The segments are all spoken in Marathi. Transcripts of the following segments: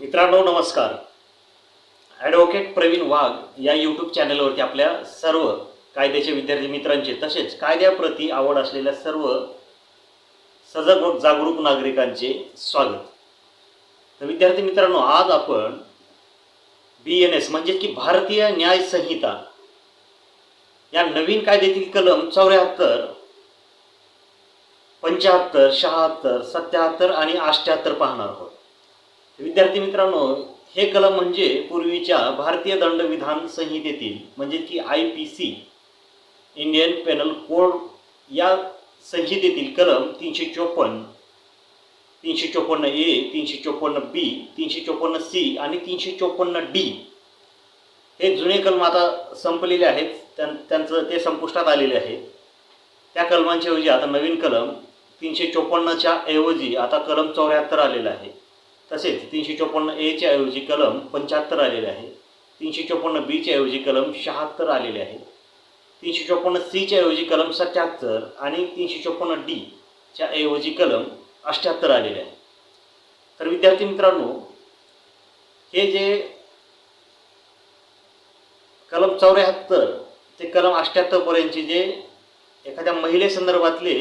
मित्रांनो नमस्कार. ॲडव्होकेट प्रवीण वाघ या यूट्यूब चॅनलवरती आपल्या सर्व कायद्याचे विद्यार्थी मित्रांचे तसेच कायद्याप्रती आवड असलेल्या सर्व सजग व जागरूक नागरिकांचे स्वागत. तर विद्यार्थी मित्रांनो आज आपण बी एन एस म्हणजे की भारतीय न्याय संहिता या नवीन कायद्यातील कलम चौऱ्याहत्तर पंच्याहत्तर शहात्तर सत्याहत्तर आणि अष्ट्याहत्तर पाहणार आहोत. विद्यार्थी मित्रांनो हे कलम म्हणजे पूर्वीच्या भारतीय दंडविधान संहितेतील म्हणजे की I P C Indian penal code या संहितेतील कलम तीनशे चोपन्न तीनशे चोपन्न ए तीनशे चोपन्न बी तीनशे चोपन्न सी आणि तीनशे चोपन्न डी हे जुने कलम आता संपलेले आहेत त्यां त्यांचं ते संपुष्टात आलेले आहे. त्या कलमांच्या ऐवजी आता नवीन कलम तीनशे चोपन्नच्या ऐवजी आता कलम चौऱ्याहत्तर आलेला आहे. तसेच तीनशे चोपन्न एच्या ऐवजी कलम पंच्याहत्तर आलेले आहे. तीनशे चोपन्न बीच्या ऐवजी कलम शहात्तर आलेले आहे. तीनशे चोपन्न सीच्या ऐवजी कलम सत्याहत्तर आणि तीनशे चोपन्न डीच्या ऐवजी कलम अष्ट्याहत्तर आलेले आहे. तर विद्यार्थी मित्रांनो हे जे कलम चौऱ्याहत्तर ते कलम अष्ट्याहत्तरपर्यंतचे जे एखाद्या महिलेसंदर्भातले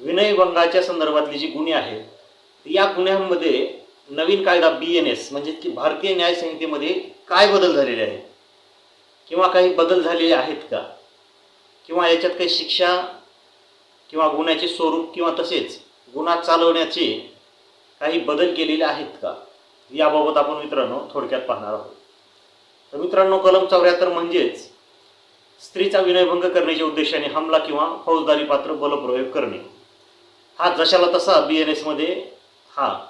विनयभंगाच्या संदर्भातले जे गुन्हे आहेत या गुन्ह्यांमध्ये नवीन कायदा बी एन एस म्हणजे की भारतीय न्याय संहितेमध्ये काय बदल झालेले आहेत? किंवा काही बदल झालेले आहेत का? किंवा याच्यात काही शिक्षा किंवा गुन्ह्याचे स्वरूप किंवा तसेच गुन्हा चालवण्याचे काही बदल केलेले आहेत का? याबाबत आपण मित्रांनो थोडक्यात पाहणार आहोत. तर मित्रांनो कलम चौऱ्याहत्तर म्हणजेच स्त्रीचा विनयभंग करण्याच्या उद्देशाने हमला किंवा फौजदारी पात्र बलप्रयोग करणे. हा जशाला तसा बी एन एसमध्ये हा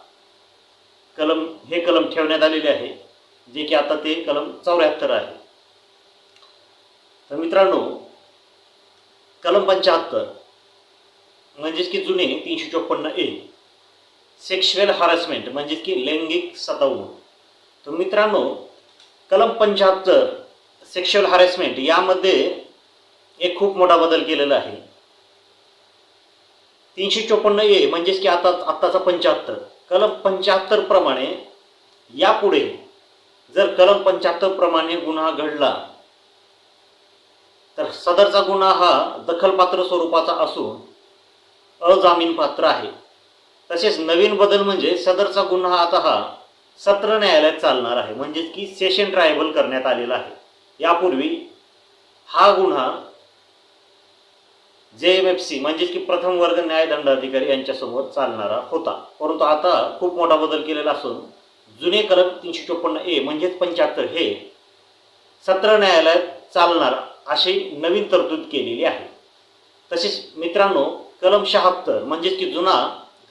कलम हे कलम ठेवण्यात आलेले आहे जे की आता ते कलम चौऱ्याहत्तर आहे. तर मित्रांनो कलम पंच्याहत्तर म्हणजेच की जुने तीनशे चोपन्न ए सेक्शुअल हॅरॅसमेंट म्हणजेच की लैंगिक सतावणूक तर मित्रांनो कलम पंच्याहत्तर सेक्शुअल हॅरॅसमेंट यामध्ये एक खूप मोठा बदल केलेला आहे. तीनशे चोपन्न ए म्हणजेच की आता आत्ताचा पंच्याहत्तर. कलम पंच्याहत्तर प्रमाणे यापुढे जर कलम पंच्याहत्तर प्रमाणे गुन्हा घडला तर सदरचा गुन्हा हा दखलपात्र स्वरूपाचा असून अजामीन पात्र आहे. तसेच नवीन बदल म्हणजे सदरचा गुन्हा आता हा सत्र न्यायालयात चालणार आहे. म्हणजेच की सेशन ट्रायबल करण्यात आलेला आहे. यापूर्वी हा गुन्हा जे एम एफ सी म्हणजेच की प्रथम वर्ग न्यायदंडाधिकारी यांच्यासमोर चालणारा होता. परंतु आता खूप मोठा बदल केलेला असून जुने कलम तीनशे चोपन्न ए म्हणजेच पंच्याहत्तर हे सत्र न्यायालयात चालणार अशी नवीन तरतूद केलेली आहे. तसेच मित्रांनो कलम शहात्तर म्हणजेच की जुना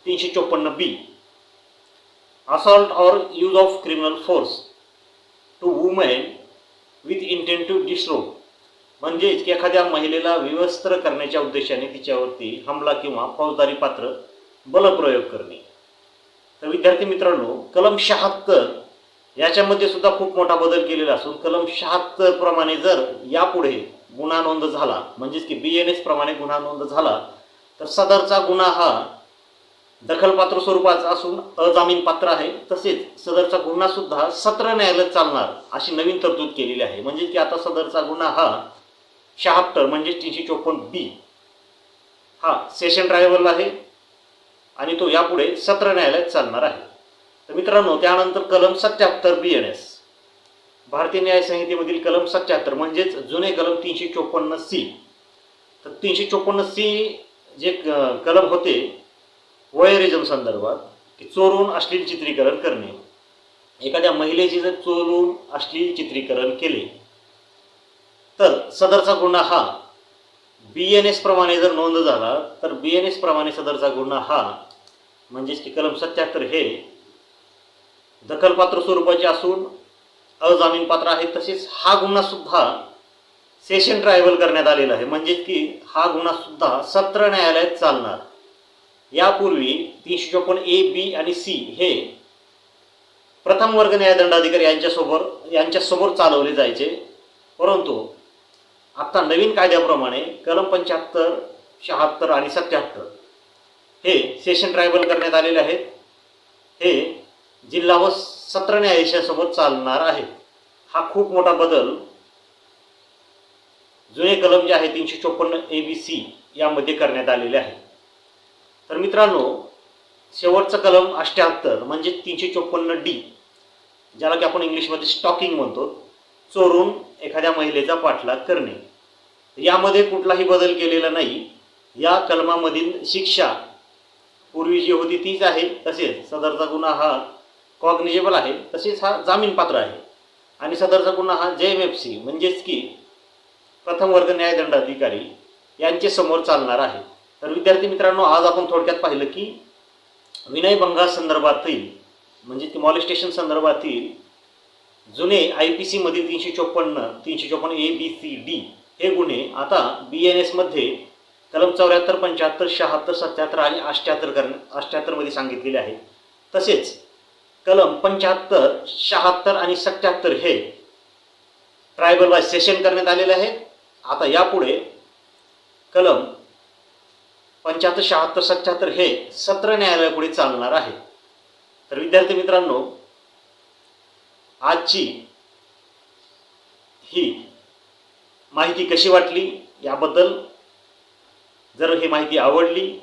तीनशे चोपन्न B assault or use of criminal force to women with intent to disrobe म्हणजेच की एखाद्या महिलेला विवस्त्र करण्याच्या उद्देशाने तिच्यावरती हमला किंवा फौजदारी पात्र बलप्रयोग करणे. तर विद्यार्थी मित्रांनो कलम शहात्तर याच्यामध्ये सुद्धा खूप मोठा बदल केलेला असून कलम शहात्तर प्रमाणे जर यापुढे गुन्हा नोंद झाला म्हणजेच की बी एन एस प्रमाणे गुन्हा नोंद झाला तर सदरचा गुन्हा हा दखलपात्र स्वरूपाचा असून अजामीन पात्र आहे. तसेच सदरचा गुन्हा सुद्धा सत्र न्यायालयात चालणार अशी नवीन तरतूद केलेली आहे. म्हणजे की आता सदरचा गुन्हा हा शहात्तर म्हणजे तीनशे चोपन्न बी हा सेशन ड्रायव्हरला आहे. आणि तो यापुढे सत्र न्यायालयात चालणार आहे. तर मित्रांनो त्यानंतर कलम सत्याहत्तर बी एन एस भारतीय न्याय संहितेमधील कलम सत्याहत्तर म्हणजेच जुने कलम तीनशे चोपन्न सी तर तीनशे चोपन्न सी जे क- कलम होते वयरिझम संदर्भात की चोरून अश्लील चित्रीकरण करणे. एखाद्या महिलेचे जर चोरून अश्लील चित्रीकरण केले तर सदरचा गुन्हा हा बी एन एस प्रमाणे जर नोंद झाला तर बी एन एस प्रमाणे सदरचा गुन्हा हा म्हणजेच की कलम सत्याहत्तर हे दखलपात्र स्वरूपाचे असून अजामीन पात्र आहे तसेच हा गुन्हा सुद्धा सेशन ट्रायबल करण्यात आलेला आहे. म्हणजेच की हा गुन्हा सुद्धा सत्र न्यायालयात चालणार. यापूर्वी तीनशे चोपन्न ए बी आणि सी हे प्रथम वर्ग न्यायदंडाधिकारी यांच्यासोबत यांच्यासमोर चालवले जायचे. परंतु आत्ता नवीन कायद्याप्रमाणे कलम पंच्याहत्तर शहात्तर आणि सत्याहत्तर हे सेशन ट्रायबल करण्यात आलेले आहेत. हे जिल्हा व सत्र न्यायाधीशासोबत चालणार आहे. हा खूप मोठा बदल जुने कलम जे आहे तीनशे चोपन्न ए बी सी यामध्ये करण्यात आलेले आहे. तर मित्रांनो शेवटचं कलम अष्ट्याहत्तर म्हणजे तीनशे चोपन्न डी ज्याला की आपण इंग्लिशमध्ये स्टॉकिंग म्हणतो चोरून एखाद्या महिलेचा पाठलाग करणे. यामध्ये कुठलाही बदल केलेला नाही. या कलमामधील शिक्षा पूर्वी जी होती तीच आहे तसेच सदरचा गुन्हा हा कॉग्निजेबल आहे तसेच हा जामीनपात्र आहे. आणि सदरचा गुन्हा हा जे एम एफ सी म्हणजेच की प्रथम वर्ग न्यायदंडाधिकारी यांचे समोर चालणार आहे. तर विद्यार्थी मित्रांनो आज आपण थोडक्यात पाहिलं की विनयभंगासंदर्भातील म्हणजे की मॉलिस्टेशन संदर्भातील जुने आय पी सीमधील तीनशे चोपन्न तीनशे चोपन्न ए बी सी डी हे गुन्हे आता बी एन एसमध्ये कलम चौऱ्याहत्तर पंच्याहत्तर शहात्तर सत्याहत्तर आणि अष्ट्याहत्तर कर अष्ट्याहत्तरमध्ये सांगितलेले आहे. तसेच कलम पंच्याहत्तर शहात्तर आणि सत्याहत्तर हे ट्रायबल वाईज सेशन करण्यात आलेले आहे आता यापुढे कलम पंच्याहत्तर शहात्तर सत्याहत्तर हे सत्र न्यायालयापुढे चालणार आहे. तर विद्यार्थी मित्रांनो आजची ही माहिती कशी वाटली याबद्दल जर ही माहिती आवडली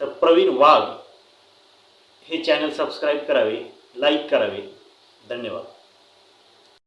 तर प्रवीण वाघ हे चॅनल सबस्क्राईब करावे लाईक करावे. धन्यवाद.